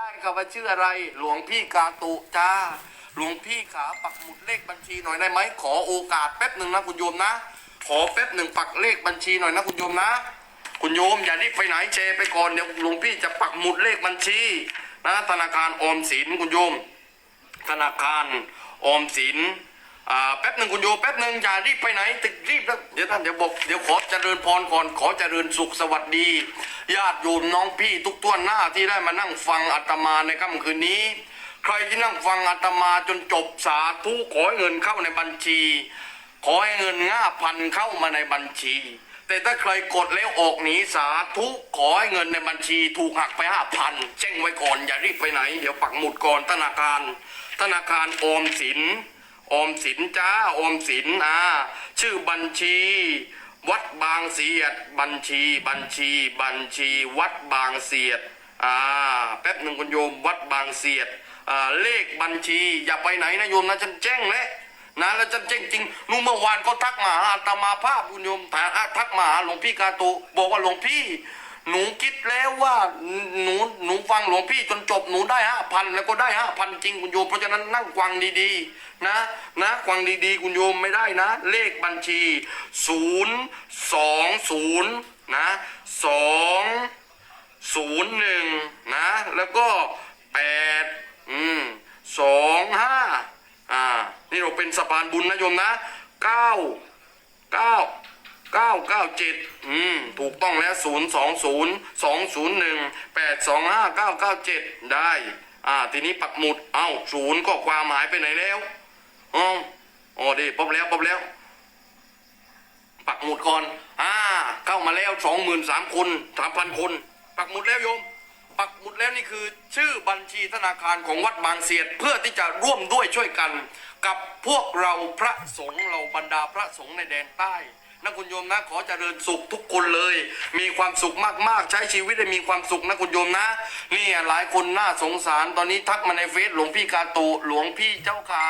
ได้ครับว่าชื่ออะไร หลวงพี่กาตุจ้า หลวงพี่ขาปักหมุดเลขบัญชีหน่อยได้ไหมขอโอกาสแป๊บหนึ่งนะคุณโยมนะ ขอแป๊บหนึ่งปักเลขบัญชีหน่อยนะคุณโยมนะ คุณโยมอย่ารีบไปไหนเชไปก่อนเดี๋ยวหลวงพี่จะปักหมุดเลขบัญชีนะธนาคารออมสินคุณโยม ธนาคารออมสิน อ่าแป๊บหนึ่งคุณโยแป๊บหนึ่งอย่ารีบไปไหนติดรีบแล้วเดี๋ยวท่านเดี๋ยวบอกเดี๋ยวขอเจริญพรก่อนขอเจริญสุขสวัสดีญาติโยมน้องพี่ทุกท่วนหน้าที่ได้มานั่งฟังอาตมาในค่ำคืนนี้ ใครที่นั่งฟังอาตมาจนจบสาธุขอให้เงินเข้าในบัญชี ขอให้เงินง่าพันเข้ามาในบัญชี แต่ถ้าใครกดแล้วออกหนีสาธุขอให้เงินในบัญชีถูกหักไปห้าพันแจ้งไว้ก่อนอย่ารีบไปไหน เดี๋ยวปักหมุดก่อนธนาคาร ธนาคารออมสิน อมสินจ้าอมสินอ่าชื่อบัญชี วัดบางเสียด บัญชี บัญชี บัญชี วัดบางเสียดอ่าแป๊บหนึ่งคุณโยมวัดบางเสียดอ่าเลขบัญชี อย่าไปไหนนะโยมนะฉันแจ้งแล้วนะแล้วจำจริงจริงนู่นเมื่อวานก็ทักมาหาอาตมาภาพคุณโยมถามอะทักมาหาหลวงพี่กาโตบอกว่าหลวงพี่ หนูคิดแล้วว่าหนูหนูฟังหลวงพี่จนจบหนูได้ห้าพันแล้วก็ได้ห้าพันจริงคุณโยมเพราะฉะนั้นนั่งฟังดีๆนะนะฟังดีๆ คุณโยมไม่ได้นะ เลขบัญชีศูนย์สองศูนย์นะสองศูนย์หนึ่งนะแล้วก็แปดอืมสองห้าอ่านี่เราเป็นสะพานบุญนะโยมนะเก้าเก้า เก้าเก้าเจ็ดอืม ถูกต้องแล้วศูนย์สองศูนย์สองศูนย์หนึ่งแปดสองห้าเก้าเก้าเจ็ดได้ อ่า ทีนี้ปักหมุด เอ้าศูนย์ก็ความหมายไปไหนแล้วอ๋ออ๋อดีพบแล้วพบแล้ว ปักหมุดก่อน อ่า เข้ามาแล้วสองหมื่นสามคนสามพันคน ปักหมุดแล้วโยม ปักหมุดแล้วนี่คือ ชื่อบัญชีธนาคารของวัดบางเสียด เพื่อที่จะร่วมด้วยช่วยกัน กับพวกเราพระสงฆ์เราบรรดาพระสงฆ์ในแดนใต้ นะคุณโยมนะ ขอเจริญสุขทุกคนเลย มีความสุขมากๆ ใช้ชีวิตได้มีความสุขนะคุณโยมนะ นี่หลายคนน่าสงสารตอนนี้ทักมาในเฟซหลวงพี่กาโตหลวงพี่เจ้าขา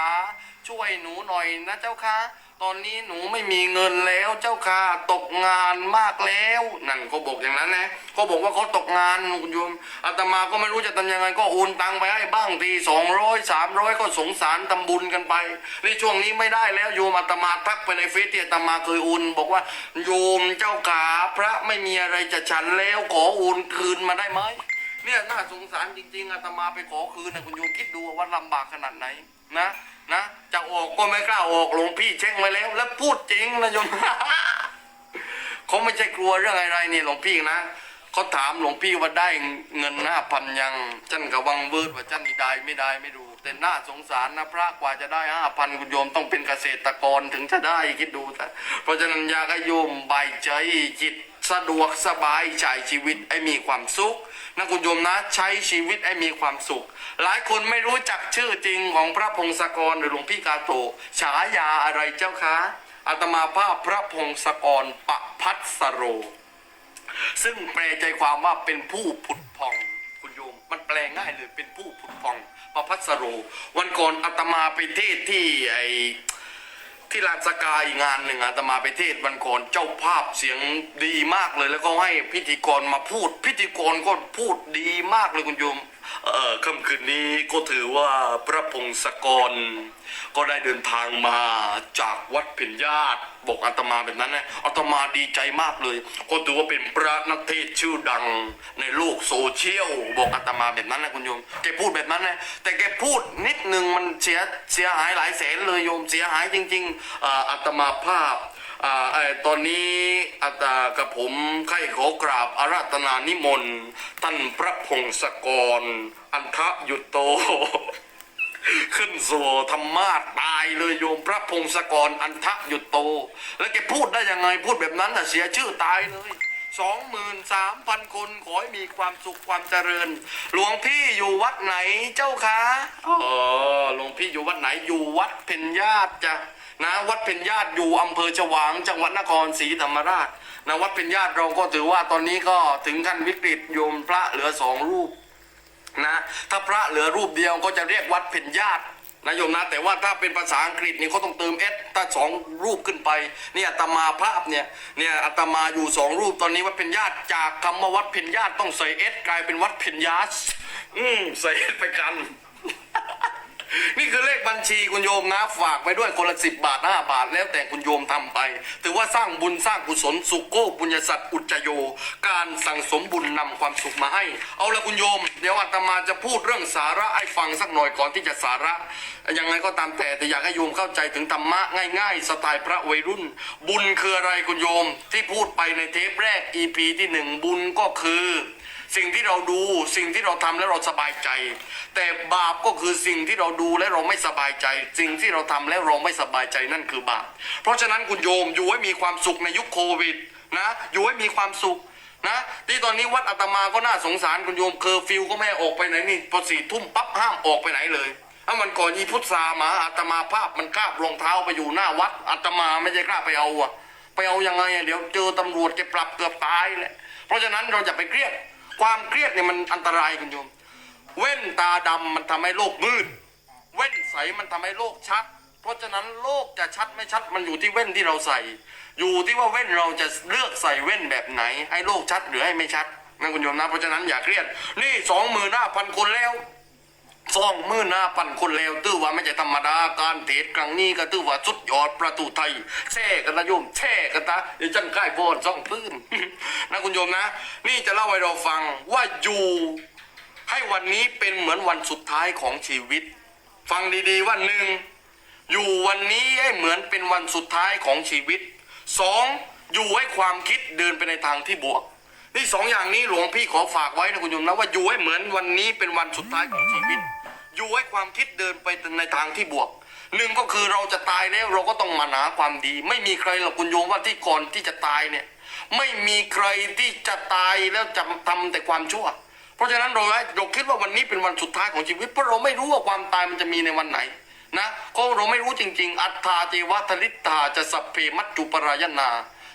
ช่วยหนูหน่อยนะเจ้าค่ะ ตอนนี้หนูไม่มีเงินแล้วเจ้าค่ะตกงานมากแล้วนั่นเขาบอกอย่างนั้นนะเขาบอกว่าเขาตกงานคุณโยมอาตมาก็ไม่รู้จะทำยังไงก็โอนตังไปให้บ้างทีสองร้อยสามร้อยก็สงสารทำบุญกันไปนี่ช่วงนี้ไม่ได้แล้วโยมอาตมาทักไปในเฟซที่อาตมาเคยโอนบอกว่าโยมเจ้าขาพระไม่มีอะไรจะฉันแล้วขอโอนคืนมาได้ไหมเนี่ยน่าสงสารจริงๆอาตมาไปขอคืนนะคุณโยมคิดดูว่าลำบากขนาดไหนนะ นะจะออกก็ไม่กล้าออกหลวงพี่เช็คไว้แล้ว แล้วพูดจริงนะโยมเขาไม่ใช่กลัวเรื่องอะไรนี่หลวงพี่นะเขาถามหลวงพี่ว่าได้เงินห้าพันยังจันกับวังเวิร์ดว่าจันนี่ได้ไม่ได้ไม่รู้แต่น่าสงสารนะพระกว่าจะได้ห้าพันคุณโยมต้องเป็นเกษตรกรถึงจะได้คิดดูแต่เพราะฉะนั้นอยากให้โยมใบใจจิตสะดวกสบายใช้ชีวิตให้มีความสุข นะคุณโยมนะใช้ชีวิตให้มีความสุข หลายคนไม่รู้จักชื่อจริงของพระพงศกรหรือหลวงพี่กาโตฉายาอะไรเจ้าคะอาตมาภาพพระพงศกรปพัสโร ซึ่งแปลใจความว่าเป็นผู้ผุดพองคุณโยม มันแปลง่ายเลยเป็นผู้ผุดพองปพัสโร วันก่อนอาตมาไปเทศที่ไอ ที่ลานสกาอีกงานหนึ่งอาตมาไปเทศวันก่อนเจ้าภาพเสียงดีมากเลย แล้วก็ให้พิธีกรมาพูด พิธีกรก็พูดดีมากเลยคุณโยม ค่ำคืนนี้ก็ถือว่าพระพงศกร ก็ได้เดินทางมาจากวัดเพ็ญญาติบอกอาตมาแบบนั้นนะอาตมาดีใจมากเลย ก็ถือว่าเป็นพระนักเทศชื่อดังในโลกโซเชียลบอกอาตมาแบบนั้นนะคุณโยมแกพูดแบบนั้นนะแต่แกพูดนิดนึงมันเสียเสียหายหลายแสนเลยโยมเสียหายจริงๆอ่าอาตมาภาพ ตอนนี้อาตากับผมใครขอกราบอาราธนานิมนต์ท่านพระพงศกร อันทะยุตโต ขึ้นสู่ธรรมาสตายเลยโยมพระพงศกรอันทะยุตโต แล้วแกพูดได้ยังไงพูดแบบนั้นน่ะเสียชื่อตายเลยสองหมื่นสามพันคนขอให้มีความสุขความเจริญ หลวงพี่อยู่วัดไหนเจ้าคะอ๋อหลวงพี่อยู่วัดไหนอยู่วัดเพ็ญญาติจ้ะ นะวัดเพ็ญญาติอยู่อำเภอฉวางจังหวัดนครศรีธรรมราชนะวัดเพ็ญญาติเราก็ถือว่าตอนนี้ก็ถึงขั้นวิกฤตโยมพระเหลือสองรูปนะถ้าพระเหลือรูปเดียวก็จะเรียกวัดเพ็ญญาตินะโยมนะแต่ว่าถ้าเป็นภาษาอังกฤษนี่เขาต้องเติมเอสถ้าสองรูปขึ้นไปเนี่ยอาตมาภาพเนี่ยเนี่ยอาตมาอยู่สองรูปตอนนี้วัดเพ็ญญาติจากคำว่าวัดเพ็ญญาติต้องใส่เอสกลายเป็นวัดเพ็ญญาสอืมใส่ไปกัน นี่คือเลขบัญชีคุณโยมนะฝากไปด้วยคนละสิบบาทห้าบาท แล้วแต่คุณโยมทำไป ถือว่าสร้างบุญสร้างกุศลสุโกบุญญสัตว์อุจโย การสั่งสมบุญนำความสุขมาให้ เอาละคุณโยม เดี๋ยวอาตมาจะพูดเรื่องสาระให้ฟังสักหน่อยก่อนที่จะสาระยังไงก็ตามแต่แต่อยากให้โยมเข้าใจถึงธรรมะง่าย ๆ สไตล์พระวัยรุ่น บุญคืออะไรคุณโยมที่พูดไปในเทปแรก EP ที่หนึ่งบุญก็คือ สิ่งที่เราดูสิ่งที่เราทำแล้วเราสบายใจ แต่บาปก็คือสิ่งที่เราดูและเราไม่สบายใจ สิ่งที่เราทำแล้วเราไม่สบายใจนั่นคือบาปเพราะฉะนั้นคุณโยมอยู่ให้มีความสุขในยุคโควิดนะอยู่ให้มีความสุขนะที่ตอนนี้วัดอาตมาก็น่าสงสารคุณโยมเคอร์ฟิวก็ไม่ออกไปไหนนี่พอสี่ทุ่มปั๊บห้ามออกไปไหนเลยถ้ามันก่อนอีพุทธามาอาตมาภาพมันคาบรองเท้าไปอยู่หน้าวัดอาตมาไม่ใช่กล้าไปเอาอะไปเอายังไงเดี๋ยวเจอตำรวจจะปรับเกือบตายแหละเพราะฉะนั้นเราจะไปเครียด ความเครียดเนี่ยมันอันตรายคุณโยม เว้นตาดำมันทำให้โลกมืด เว้นใสมันทำให้โลกชัด เพราะฉะนั้นโลกจะชัดไม่ชัดมันอยู่ที่เว้นที่เราใส่ อยู่ที่ว่าเว้นเราจะเลือกใส่เว้นแบบไหน ให้โลกชัดหรือให้ไม่ชัดนะคุณโยมนะเพราะฉะนั้นอย่าเครียด นี่สองหมื่นห้าพันคนแล้ว สองมื่นห้าพันคนแล้วตื้อว่าไม่ใช่ธรรมดาการเทศครั้งนี้ก็ตื้อว่าสุดยอดประตูไทยแช่กันนะโยมแช่กันนะเดี๋ยวจันใกล้โบนซ่องตื้นนะคุณโยมนะ นี่จะเล่าให้เราฟังว่าอยู่ให้วันนี้เป็นเหมือนวันสุดท้ายของชีวิต ฟังดีๆว่าหนึ่งอยู่วันนี้ให้เหมือนเป็นวันสุดท้ายของชีวิตสองอยู่ให้ความคิดเดินไปในทางที่บวกนี่สองอย่างนี้หลวงพี่ขอฝากไว้นะคุณโยมนะว่าอยู่ให้เหมือนวันนี้เป็นวันสุดท้ายของชีวิต อยู่ให้ความคิดเดินไปในทางที่บวกหนึ่งก็คือเราจะตายแล้วเราก็ต้องมาหาความดี ไม่มีใครหรอกคุณโยมว่าที่ก่อนที่จะตายเนี่ย ไม่มีใครที่จะตายแล้วจะทำแต่ความชั่ว เพราะฉะนั้นเราเราคิดว่าวันนี้เป็นวันสุดท้ายของชีวิต เพราะเราไม่รู้ว่าความตายมันจะมีในวันไหนนะก็เราไม่รู้จริง ๆ อัตตาเจวะทลิตาจะสัพเพมัจจุปรายนา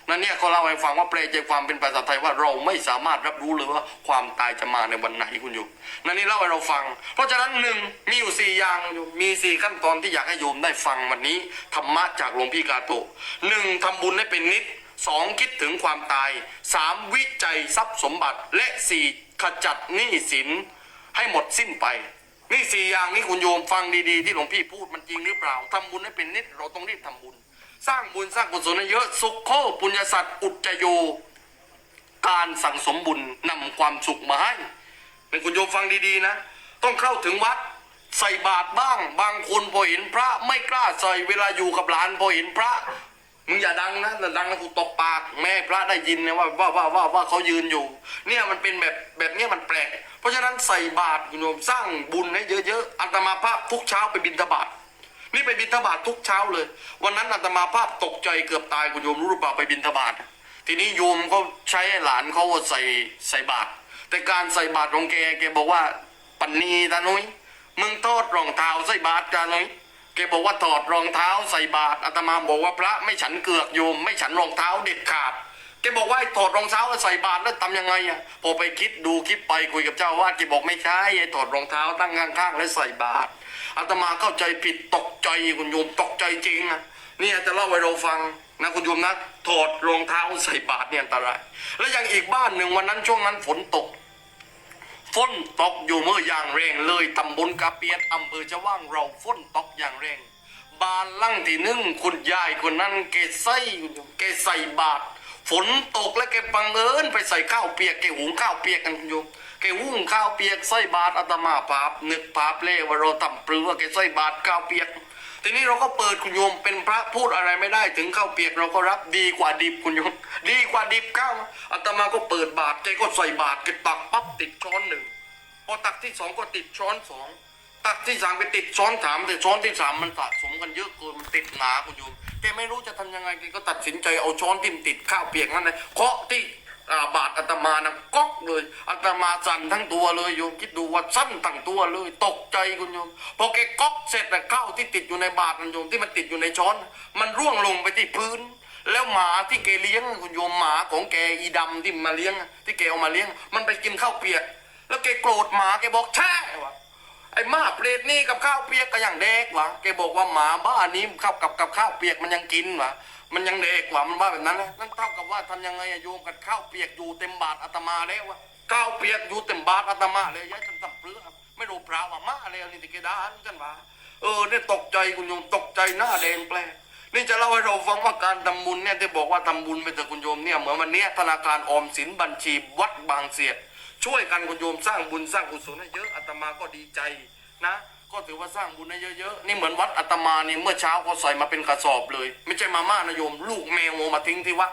นั่นเนี่ยเขาเล่าให้ฟังว่าแปลใจความเป็นภาษาไทยว่าเราไม่สามารถรับรู้เลยว่าความตายจะมาในวันไหนคุณโยมนั่นนี่เล่าให้เราฟัง เพราะฉะนั้นหนึ่งมีอยู่สี่อย่างโยมมีสี่ขั้นตอนที่อยากให้โยมได้ฟังวันนี้ธรรมะจากหลวงพี่กาโตะหนึ่งทำบุญให้เป็นนิดสองคิดถึงความตายสามวิจัยทรัพย์สมบัติและสี่ขจัดหนี้สินให้หมดสิ้นไปนี่สี่อย่างนี้คุณโยมฟังดีๆ ที่หลวงพี่พูดมันจริงหรือเปล่าทำบุญให้เป็นนิดเราต้องรีบทำบุญ สร้างบุญสร้างกุศลเยอะ สุขโคปุญญาสัตว์อุจจโย การสั่งสมบุญนำความสุขมาให้เป็นคุณโยมฟังดีๆนะ ต้องเข้าถึงวัดใส่บาตรบ้าง บางคนพอเห็นพระไม่กล้าใส่เวลาอยู่กับหลานพอเห็นพระมึงอย่าดังนะแต่ดังแล้วกูตบปากแม่พระได้ยินนะว่าว่าว่าว่าว่าเขายืนอยู่ เนี่ยมันเป็นแบบแบบเนี้ยมันแปลก เพราะฉะนั้นใส่บาตรคุณโยมสร้างบุญให้เยอะๆอัตมาภาพทุกเช้าไปบิณฑบาต นี่ไปบิณฑบาตทุกเช้าเลย วันนั้นอาตมาภาพตกใจเกือบตายคุณโยมรู้หรือเปล่าไปบิณฑบาตทีนี้โยมเขาใช้หลานเขาใส่ใส่บาตรแต่การใส่บาตรของแกแกบอกว่าปันนีตานุ้ยมึงทอดรองเท้าใส่บาตรกันเลยแกบอกว่าถอดรองเท้าใส่บาตรอาตมาบอกว่าพระไม่ฉันเกือกโยม ไม่ฉันรองเท้าเด็ดขาดแกบอกว่าถอดรองเท้าแล้วใส่บาตรแล้วทำยังไงอะพอไปคิดดูคิดไปคุยกับเจ้าว่าแกบอกไม่ใช่ไอ้ถอดรองเท้าตั้งข้างๆแล้วใส่บาตร อาตมาเข้าใจผิดตกใจคุณโยมตกใจจริงอะนี่จะเล่าให้เราฟังนะคุณโยมนะถอดรองเท้าใส่บาตรเนี่ยอันตราย แล้วยังอีกบ้านหนึ่งวันนั้นช่วงนั้นฝนตกฝนตกอยู่เมื่ออย่างแรงเลยตำบลกาเปียดอำเภอจะว่างเราฝนตกอย่างแรงบ้านลังที่หนึ่งคุณยายคนนั้นแกใส่แกใส่บาตรฝนตกแล้วแกบังเอิญไปใส่ข้าวเปียกแกหุงข้าวเปียกกันคุณโยมแกหุงข้าวเปียกใส่บาตรอาตมาภาพนึกภาพเล่ว่าเราทำปรือว่าแกใส่บาตรข้าวเปียก ทีนี้เราก็เปิดคุณโยมเป็นพระพูดอะไรไม่ได้ถึงข้าวเปียกเราก็รับดีกว่าดิบคุณโยม ดีกว่าดิบข้าวอาตมาก็เปิดบาตรแกก็ใส่บาตรแกตักปั๊บติดช้อนหนึ่งพอตักที่สองก็ติดช้อนสองตักที่สามไปติดช้อนสามแต่ช้อนที่สามมันสะสมกันเยอะเกินมันติดหนาคุณโยมแกไม่รู้จะทำยังไงแกก็ตัดสินใจเอาช้อนที่มันติดข้าวเปียกนั่นเลยเคาะที่ อาบาทอาตมานะก๊อกเลยอาตมาสั่นทั้งตัวเลยโยมคิดดูว่าสั้นทั้งตัวเลย ตกใจคุณโยมพอแกก๊อกเสร็จนะข้าวที่ติดอยู่ในบาทนั่นโยมที่มันติดอยู่ในช้อน มันร่วงลงไปที่พื้น แล้วหมาที่แกเลี้ยงคุณโยมหมาของแกอีดำที่มาเลี้ยง ที่แกเอามาเลี้ยง มันไปกินข้าวเปียก แล้วแกโกรธหมาแกบอกแช่วะไอ้หมาเปรตนี่กับข้าวเปียกก็อยังเด็กวะแกบอกว่าหมาบ้านนี้ข้าวกับกับข้าวเปียกมันยังกินวะ มันยังเด็กกวะมันว่าแบบนั้นนะนั่นเท่ากับว่าทำยังไงอะโยมกับข้าวเปียกอยู่เต็มบาทอาตมาแล้ววะข้าวเปียกอยู่เต็มบาทอาตมาเลยยายฉันทำเปลือกพระว่ามาแล้วนี่ติเกดานกันว่าเออเนี่ยตกใจคุณโยมตกใจหน้าแดงแปลนี่จะเล่าให้เราฟังว่าการทำบุญเนี่ยที่บอกว่าทำบุญไปเถอะคุณโยมเนี่ยเหมือนวันนี้ธนาคารออมสินบัญชีวัดบางเสียดช่วยกันคุณโยมสร้างบุญสร้างกุศลให้เยอะอาตมาก็ดีใจนะ ก็ถือว่าสร้างบุญให้เยอะๆ นี่เหมือนวัดอาตมานี่เมื่อเช้าก็ใส่มาเป็นกระสอบเลย ไม่ใช่มาม่านะโยม ลูกแมวเอมาทิ้งที่วัด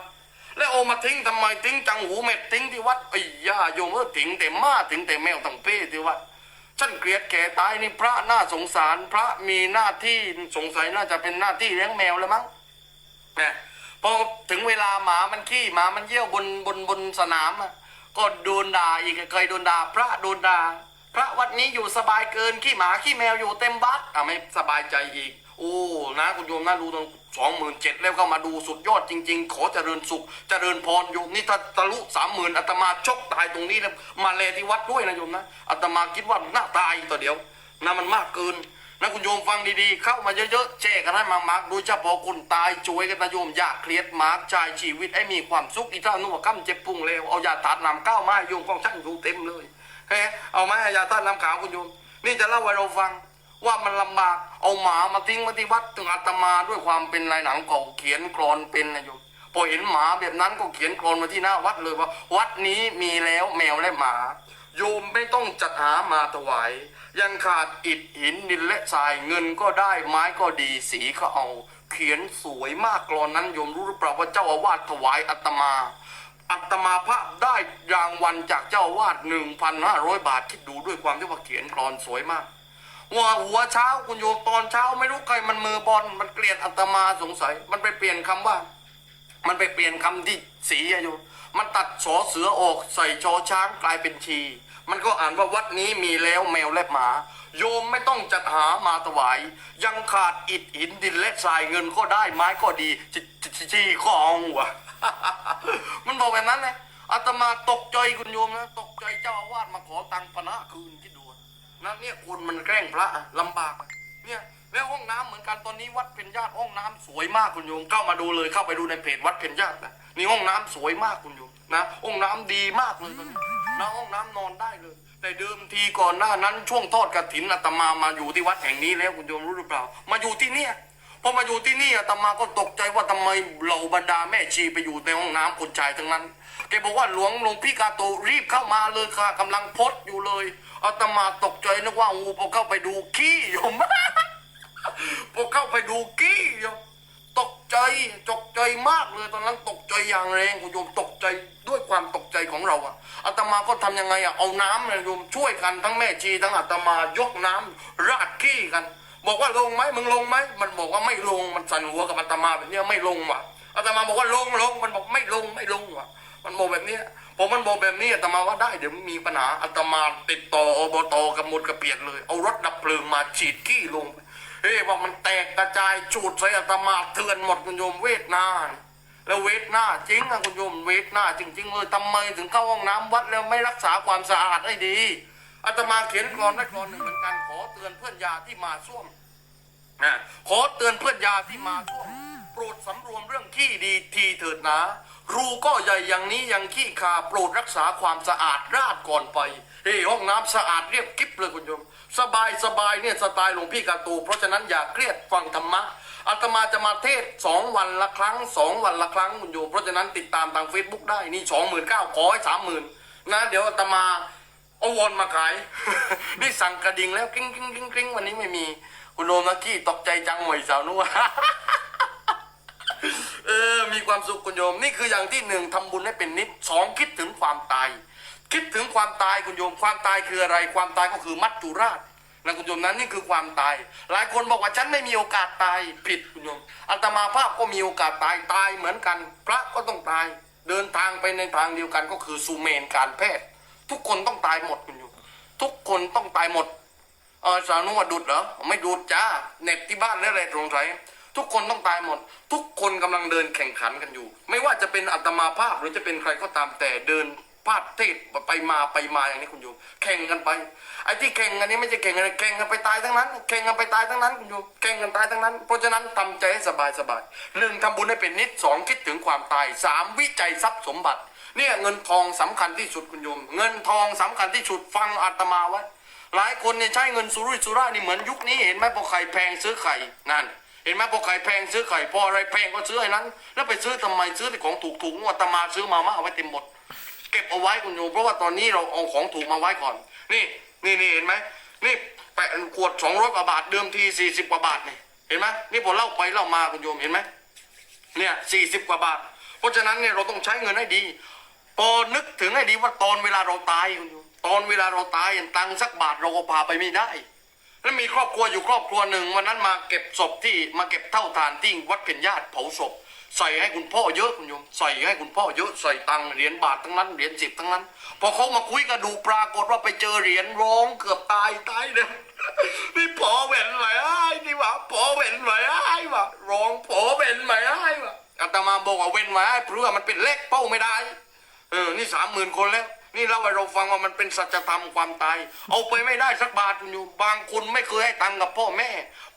แล้วเอมาทิ้งทำไมทิ้งจังหูเม็ดทิ้งที่วัดไอ้ย่าโยมเออทิ้งแต่ม้าทิ้งแต่แมวตั้งเป้ที่วัดฉันเกลียดแก่ตายนี่พระน่าสงสารพระมีหน้าที่สงสัยน่าจะเป็นหน้าที่เลี้ยงแมวแล้วมั้งนะพอถึงเวลาหมามันขี้หมามันเยี่ยวบนบนบนสนามอะก็โดนด่าอีกเคยโดนด่าพระโดนด่า พระวัดนี้อยู่สบายเกินขี้หมาขี้แมวอยู่เต็มบัดอะไม่สบายใจอีก โอ้นะคุณโยมนะดูตรงสองหมื่นเจ็ดแล้วก็มาดูสุดยอดจริง ๆ ขอเจริญสุข เจริญพรโยมนี่ถ้าทะลุสามหมื่นอาตมาชกตายตรงนี้แล้วมาเลที่วัดด้วยนะโยมนะอาตมาคิดว่าน่าตายต่อเดียวนะมันมากเกินนะคุณโยมฟังดีๆ เข้ามาเยอะๆแจกกันให้มากๆโดยเฉพาะคนตายช่วยกันนะโยมอยากเครียดมากใจชีวิตให้มีความสุขอีท่านุ่มกั้มเจ็บปุงแล้วเอายาถาดนำก้าวมาให้โยมของช่างอยู่เต็มเลย เฮ้เอาไหมยาถาดนำขาวคุณโยม นี่จะเล่าให้เราฟัง ว่ามันลำบาก เอาหมามาทิ้งมาที่วัดถึงอาตมาด้วยความเป็นนายหนังเก่าเขียนกรอนเป็นนะโยมพอเห็นหมาแบบนั้นก็เขียนกรอนมาที่หน้าวัดเลยว่า วัดนี้มีแล้วแมวและหมา โยมไม่ต้องจัดหามาถวาย ยังขาดอิฐหินดินและทรายเงินก็ได้ไม้ก็ดีสีก็เอา เขียนสวยมากกรอนนั้นโยมรู้หรือเปล่าว่าเจ้าอาวาสถวายอาตมา อัตมาภาพได้รางวัลจากเจ้าวาสหนึ่งพันห้าร้อยบาท คิดดูด้วยความที่ว่าเขียนกรอนสวยมากว่าหัวเช้าคุณโยมตอนเช้าไม่รู้ใครมันมือบอลมันเกลียดอัตมาสงสัย มันไปเปลี่ยนคำว่า มันไปเปลี่ยนคำที่สีอะโยมมันตัดสอเสือออกใส่ชอช้างกลายเป็นชี มันก็อ่านว่าวัดนี้มีแล้วแมวและหมา โยมไม่ต้องจัดหามาถวาย ยังขาดอิฐหินดินและทรายเงินก็ได้ไม้ก็ดีจิจิจิจีกอาวะ มันบอกแบบนั้นเลยอาตมาตกใจคุณโยมนะตกใจเจ้าอาวาสมาขอตังค์พระคืนที่ดูนะเนี่ยคนมันแกล้งพระอะลำบากเนี่ยแล้วห้องน้ำเหมือนกันตอนนี้วัดเพ็ญญาติห้องน้ำสวยมากคุณโยมเข้ามาดูเลยเข้าไปดูในเพจวัดเพ็ญญาตินะนี่ห้องน้ำสวยมากคุณโยมนะห้องน้ำดีมากเลยตอนนี้นะห้องน้ำนอนได้เลย แต่เดิมทีก่อนหน้านั้นช่วงทอดกระถินอาตมามาอยู่ที่วัดแห่งนี้แล้วคุณโยมรู้หรือเปล่า มาอยู่ที่เนี่ย พอมาอยู่ที่นี่อาตมาก็ตกใจว่าทำไมเหล่าบรรดาแม่ชีไปอยู่ในห้องน้ำคนชายทั้งนั้นแกบอกว่าหลวงหลวงพี่กาโตรีบเข้ามาเลยค่ะกำลังพดอยู่เลยอาตมาตกใจนึกว่างูพอเข้าไปดูขี้โยมพอเข้าไปดูกี้โยมตกใจตกใจมากเลยตอนนั้นตกใจอย่างแรงคุณโยมตกใจด้วยความตกใจของเราอะอาตมาก็ทำยังไงอะเอาน้ำเนี่ยโยมช่วยกันทั้งแม่ชีทั้งอาตมายกน้ำราดขี้กัน บอกว่าลงไหมมึงลงไหมมันบอกว่าไม่ลงมันสั่นหัวกับอาตมาแบบนี้ไม่ลงว่ะอาตมาบอกว่าลงลงมันบอกไม่ลงไม่ลงว่ะ มันบอกแบบนี้ยพอมันบอกแบบนี้อาตมาว่าได้เดี๋ยวมีปัญหาอาตมาติดต่ออบตกับมดกระเปียดเลย เอารถดับเพลิงมาฉีดขี้ลงเฮ้ยว่ามันแตกกระจายจูดใส่อาตมาเตือนหมดคุณโยมเวทนาแล้วเวทนาจริงนะคุณโยมเวทนาจริงๆเลยทำไมถึงเข้าห้องน้ำวัดแล้วไม่รักษาความสะอาดให้ดี อาตมาเขียนกรอนไว้กรอนหนึ่งเหมือนกันขอเตือนเพื่อนยาที่มาส้วมนะขอเตือนเพื่อนยาที่มาท่วมโปรดสำรวมเรื่องขี้ดีทีเถิดนะรูก็ใหญ่อย่างนี้ยังขี้คาโปรดรักษาความสะอาดราดก่อนไปเฮ้ยห้องน้ำสะอาดเรียบกิ๊บเลยคุณโยม สบายสบายเนี่ยสไตล์หลวงพี่กาตู เพราะฉะนั้นอย่าเครียดฟังธรรมะอาตมาจะมาเทศสองวันละครั้งสองวันละครั้งคุณโยมเพราะฉะนั้นติดตามทางเฟซบุ๊กได้นี่สองหมื่นเก้าขอให้สามหมื่นนะเดี๋ยวอาตมา เอาวนมาขาย นี่สั่งกระดิ่งแล้วกริ้งกริ้งกริ้งกริ้งวันนี้ไม่มี คุณโรมากี้ตกใจจังหวยสาวนัวเออ มีความสุขคุณโยม นี่คืออย่างที่หนึ่งทำบุญให้เป็นนิดสองคิดถึงความตาย คิดถึงความตายคุณโยม ความตายคืออะไร ความตายก็คือมัจจุราชนะคุณโยมนั้นนี่คือความตาย หลายคนบอกว่าฉันไม่มีโอกาสตายผิดคุณโยมอัตมาภาพก็มีโอกาสตายตายเหมือนกัน พระก็ต้องตาย เดินทางไปในทางเดียวกันก็คือสุเมนการแพทย์ ทุกคนต้องตายหมดคุณโยมทุกคนต้องตายหมดเออสาวนุ่มว่าดูดเหรอไม่ดูดจ้าเน็ตที่บ้านแล้วแหละตรงไหนทุกคนต้องตายหมด ทุกคนกำลังเดินแข่งขันกันอยู่ ไม่ว่าจะเป็นอัตมาภาพหรือจะเป็นใครก็ตามแต่เดินพาดเทศไปมาไปมาอย่างนี้คุณโยมแข่งกันไปไอ้ที่แข่งกันนี้ไม่ใช่แข่งกันแข่งกันไปตายทั้งนั้น แข่งกันไปตายทั้งนั้นคุณโยมแข่งกันตายทั้งนั้น เพราะฉะนั้นทำใจให้สบายสบายหนึ่งทำบุญให้เป็นนิดสองคิดถึงความตายสามวิจัยทรัพย์สมบัติ เนี่ยเงินทองสำคัญที่สุดคุณโยม เงินทองสำคัญที่สุดฟังอาตมาไว้ หลายคนเนี่ยใช้เงินสุรุ่ยสุร่ายนี่เหมือนยุคนี้เห็นไหมพอไข่แพงซื้อไข่นั่นเห็นไหมพอไข่แพงซื้อไข่พออะไรแพงก็ซื้อไอ้นั้น แล้วไปซื้อทำไมซื้อแต่ของถูกๆงวดตมาซื้อมาม่าเอาไว้เต็มหมด เก็บเอาไว้คุณโยมเพราะว่าตอนนี้เราเอาของถูกมาไว้ก่อน นี่นี่นี่เห็นไหมนี่แปะขวดสองร้อยกว่าบาทเดิมทีสี่สิบกว่าบาทเนี่ยเห็นไหมนี่พอเล่าไปเล่ามาคุณโยมเห็นไหมเนี่ยสี่สิบกว่าบาท เพราะฉะนั้นเนี่ยเราต้องใช้เงินให้ดี พอนึกถึงให้ดีว่าตอนเวลาเราตายคุณโยมตอนเวลาเราตายตังค์สักบาทเราก็พาไปไม่ได้ แล้วมีครอบครัวอยู่ครอบครัวหนึ่งวันนั้นมาเก็บศพที่มาเก็บเท่าฐานที่วัดเพ็ญญาติเผาศพใส่ให้คุณพ่อเยอะคุณโยมใส่ให้คุณพ่อเยอะใส่ตังค์เหรียญบาททั้งนั้นเหรียญสิบทั้งนั้น พอเขามาคุยกันดูปรากฏว่าไปเจอเหรียญร้องเกือบตายตายเลยนี่พอเป็นไหมไอ้นี่วะพอเป็นไหมไอ้วะร้องพอเป็นไหมไอ้วะอาตมาบอกว่าเว้นไว้เพื่อมันเป็นเลขเป้าไม่ได้ เออ นี่สามหมื่นคนแล้ว นี่เล่าให้เราฟังว่ามันเป็นสัจธรรมความตาย เอาไปไม่ได้สักบาทคุณโยมบางคนไม่เคยให้ตังค์กับพ่อแม่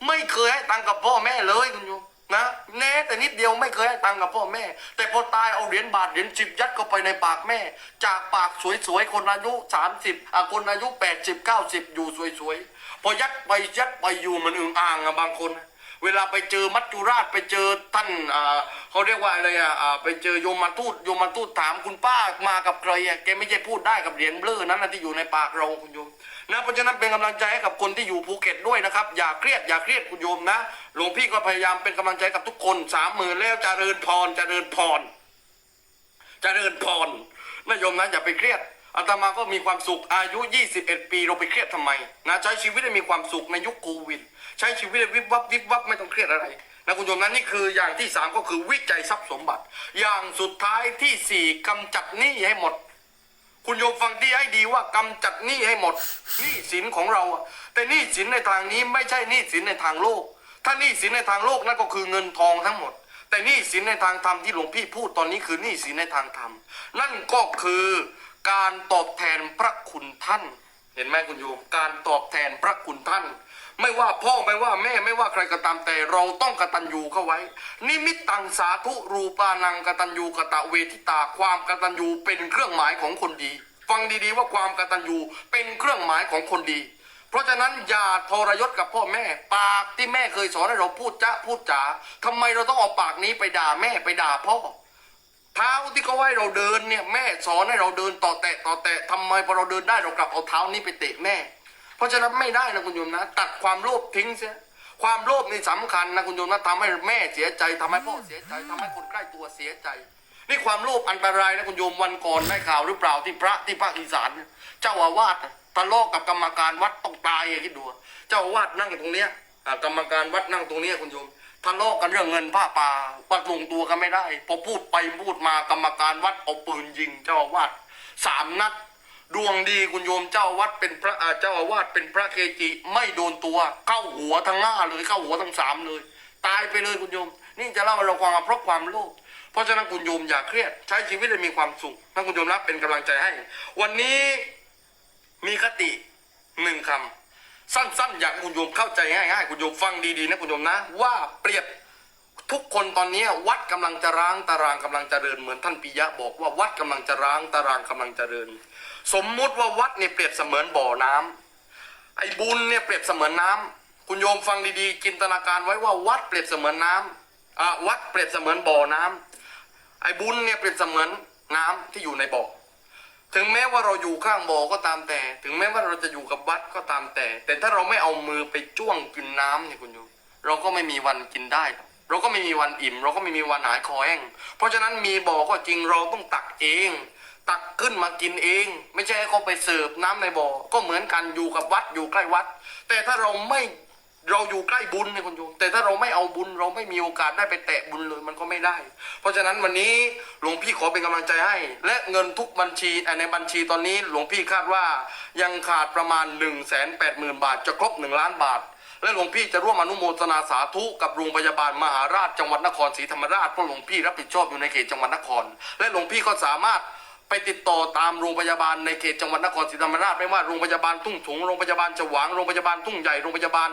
ไม่เคยให้ตังค์กับพ่อแม่เลยคุณโยมนะแน่แต่นิดเดียวไม่เคยให้ตังค์กับพ่อแม่ แต่พอตายเอาเหรียญบาทเหรียญสิบยัดเข้าไปในปากแม่ จากปากสวยๆคนอายุสามสิบคนอายุแปดสิบเก้าสิบอยู่สวยๆพอยัดไปยัดไปอยู่มันอึ่งอ่างอะบางคน เวลาไปเจอมัจจุราชไปเจอท่านเขาเรียกว่าอะไรอะไปเจอโยมมาทูตโยมมาทูตถามคุณป้ามากับใครอะแกไม่ใช่พูดได้กับเหรียญเบลอนั้นนะที่อยู่ในปากเราคุณโยมนะเพราะฉะนั้นเป็นกำลังใจให้กับคนที่อยู่ภูเก็ตด้วยนะครับอย่าเครียดอย่าเครียดคุณโยมนะหลวงพี่ก็พยายามเป็นกำลังใจกับทุกคนสามหมื่นแล้วจเจริญพรจเจริญพรจเจริญพรนะโยมนะอย่าไปเครียด อาตมาก็มีความสุขอายุ 21 ปีเราไปเครียดทำไมนะใช้ชีวิตให้มีความสุขในยุคโควิด ใช้ชีวิตให้วิบวับวิบวับไม่ต้องเครียดอะไรนะคุณโยมนะนี่คืออย่างที่สามก็คือวิจัยทรัพย์สมบัติ อย่างสุดท้ายที่สี่กำจัดหนี้ให้หมด คุณโยมฟังที่ให้ดีว่ากำจัดหนี้ให้หมดหนี้สินของเรา แต่หนี้สินในทางนี้ไม่ใช่หนี้สินในทางโลก ถ้าหนี้สินในทางโลกนั่นก็คือเงินทองทั้งหมดแต่หนี้สินในทางธรรมที่หลวงพี่พูดตอนนี้คือหนี้สินในทางธรรม นั่นก็คือ การตอบแทนพระคุณท่าน เห็นไหมคุณโยมการตอบแทนพระคุณท่าน ไม่ว่าพ่อไม่ว่าแม่ไม่ว่าใครก็ตามแต่เราต้องกตัญญูเข้าไว้ นิมิตตังสาธุรูปานังกตัญญูกตะเวทิตาความกตัญญูเป็นเครื่องหมายของคนดี ฟังดีๆว่าความกตัญญูเป็นเครื่องหมายของคนดี เพราะฉะนั้นอย่าทรยศกับพ่อแม่ ปากที่แม่เคยสอนให้เราพูดจ้าพูดจ๋าทำไมเราต้องเอาปากนี้ไปด่าแม่ไปด่าพ่อ เท้าที่เขาให้เราเดินเนี่ยแม่สอนให้เราเดินต่อแตะต่อแตะทำไมพอเราเดินได้เรากลับเอาเท้านี้ไปเตะแม่ เพราะฉะนั้นไม่ได้นะคุณโยมนะ ตัดความโลภทิ้งเสียความโลภนี่สำคัญนะคุณโยมนะทำให้แม่เสียใจทำให้พ่อเสียใจทำให้คนใกล้ตัวเสียใจ นี่ความโลภอันตรายนะคุณโยมวันก่อนได้ข่าวหรือเปล่าที่พระที่ภาคอีสานเจ้าอาวาสทะเลาะกับกรรมการวัดต้องตายอย่างที่ดูเจ้าอาวาสนั่งอยู่ตรงเนี้ยกรรมการวัดนั่งตรงเนี้ยคุณโยม ทะเลาะกันเรื่องเงินผ้าป่าวัดลงตัวกันไม่ได้พอพูดไปพูดมากรรมการวัดเอาปืนยิงเจ้าอาวาสสามนัดดวงดีคุณโยมเจ้าวัดเป็นพระอาเจ้าอาวาสเป็นพระเกจิไม่โดนตัว เข้าหัวทั้งห้าเลยเข้าหัวทั้งสามเลย ตายไปเลยคุณโยม นี่จะเล่าเราฟังว่าเพราะความโลภเพราะฉะนั้นคุณโยมอย่าเครียด ใช้ชีวิตให้มีความสุขถ้าคุณโยมรับเป็นกำลังใจให้ วันนี้มีคติหนึ่งคำ สั้นๆ อยากคุณโยมเข้าใจง่ายๆคุณโยมฟังดีๆนะคุณโยมนะ ว่าเปรียบทุกคนตอนนี้วัดกำลังจะร้างตารางกำลังจเจริญเหมือนท่านปิยะบอกว่าวัดกำลังจะร้างตารางกำลังจเจริญ สมมุติว่าวัดเนี่ยเปรียบเสมือนบ่อน้ำไอ้บุญเนี่ยเปรียบเสมือนน้ำคุณโยมฟังดีๆจินตนาการไว้ว่าวัดเปรียบเสมือนน้ำอ่าวัดเปรียบเสมือนบ่อน้ำไอ้บุญเนี่ยเปรียบเสมือนน้ำที่อยู่ในบ่อ ถึงแม้ว่าเราอยู่ข้างบ่อก็ตามแต่ ถึงแม้ว่าเราจะอยู่กับวัดก็ตามแต่ แต่ถ้าเราไม่เอามือไปจ้วงกินน้ำเนี่ยคุณโยมเราก็ไม่มีวันกินได้ เราก็ไม่มีวันอิ่ม เราก็ไม่มีวันหายคอแห้งเพราะฉะนั้นมีบ่อก็จริงเราต้องตักเอง ตักขึ้นมากินเอง ไม่ใช่ให้เขาไปเสิร์ฟน้ำในบ่อก็เหมือนกันอยู่กับวัดอยู่ใกล้วัด แต่ถ้าเราไม่ เราอยู่ใกล้บุญเนี่ยคุณโยมแต่ถ้าเราไม่เอาบุญเราไม่มีโอกาสได้ไปแตะบุญเลยมันก็ไม่ได้ เพราะฉะนั้นวันนี้หลวงพี่ขอเป็นกำลังใจให้ และเงินทุกบัญชีในบัญชีตอนนี้หลวงพี่คาดว่ายังขาดประมาณ1นึ่งแสนแปดหมื่นบาทจะครบ 1 ล้านบาท และหลวงพี่จะร่วมอนุโมทนาสาธุกับโรงพยาบาลมหาราชจังหวัดนครศรีธรรมราชเพราะหลวงพี่รับผิดชอบอยู่ในเขตจังหวัดนคร และหลวงพี่ก็สามารถไปติดต่อตามโรงพยาบาลในเขตจังหวัดนครศรีธรรมราชไม่ว่าโรงพยาบาลทุ่งถุงโรงพยาบาลฉวางโรงพยาบาลทุ่งใหญ่โรงพยาบาล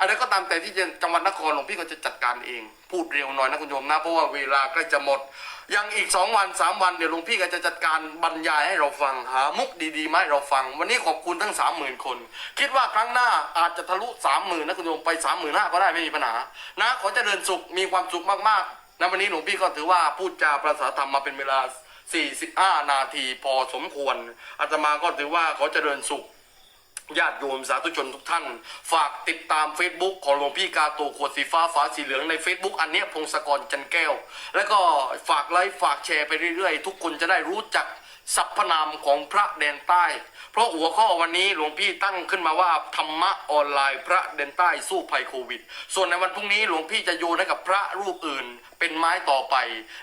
อะไรก็ตามแต่ที่จังหวัดนครหลวงพี่ก็จะจัดการเอง พูดเร็วหน่อยนะคุณโยมนะ เพราะว่าเวลาใกล้จะหมด ยังอีกสองวันสามวันเดี๋ยวหลวงพี่ก็จะจัดการบรรยายให้เราฟังหามุกดีๆมาให้เราฟัง วันนี้ขอบคุณทั้งสามหมื่นคน คิดว่าครั้งหน้าอาจจะทะลุสามหมื่นนะคุณโยมไปสามหมื่นห้าก็ได้ไม่มีปัญหานะขอเจริญสุขมีความสุขมากๆนะวันนี้หลวงพี่ก็ถือว่าพูดจาประสาธรรมมาเป็นเวลา45นาทีพอสมควรอาตมาก็ถือว่าขอเจริญสุข ญาติโยมสาธุชนทุกท่าน ฝากติดตาม Facebook ของหลวงพี่กาโตขวดสีฟ้าฝาสีเหลืองใน Facebook อันเนี้ยพงศกรจันแก้ว แล้วก็ฝากไลค์ฝากแชร์ไปเรื่อยๆ ทุกคนจะได้รู้จักสรรพนามของพระแดนใต้ เพราะหัวข้อวันนี้หลวงพี่ตั้งขึ้นมาว่าธรรมะออนไลน์ พระแดนใต้สู้ภัยโควิด ส่วนในวันพรุ่งนี้หลวงพี่จะโยนให้กับพระรูปอื่น เป็นไม้ต่อไป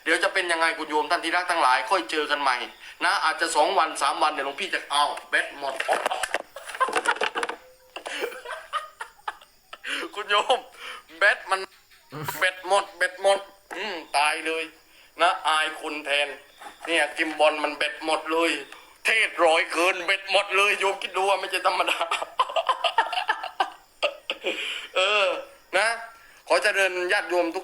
เดี๋ยวจะเป็นยังไงคุณโยมท่านที่รักทั้งหลาย ค่อยเจอกันใหม่ นะอาจจะสองวันสามวันเดี๋ยวหลวงพี่จะเอาแบตหมด คุณโยมเบ็ดมันเบ็ดหมดเบ็ดหมดอืมตายเลยนะอายคุณแทน เนี่ยกิมบอลมันเบ็ดหมดเลย เทศร้อยเกินเบ็ดหมดเลยโยมคิดดูว่าไม่ใช่ธรรมดา เออนะ ขอเจริญญาติโยมทุก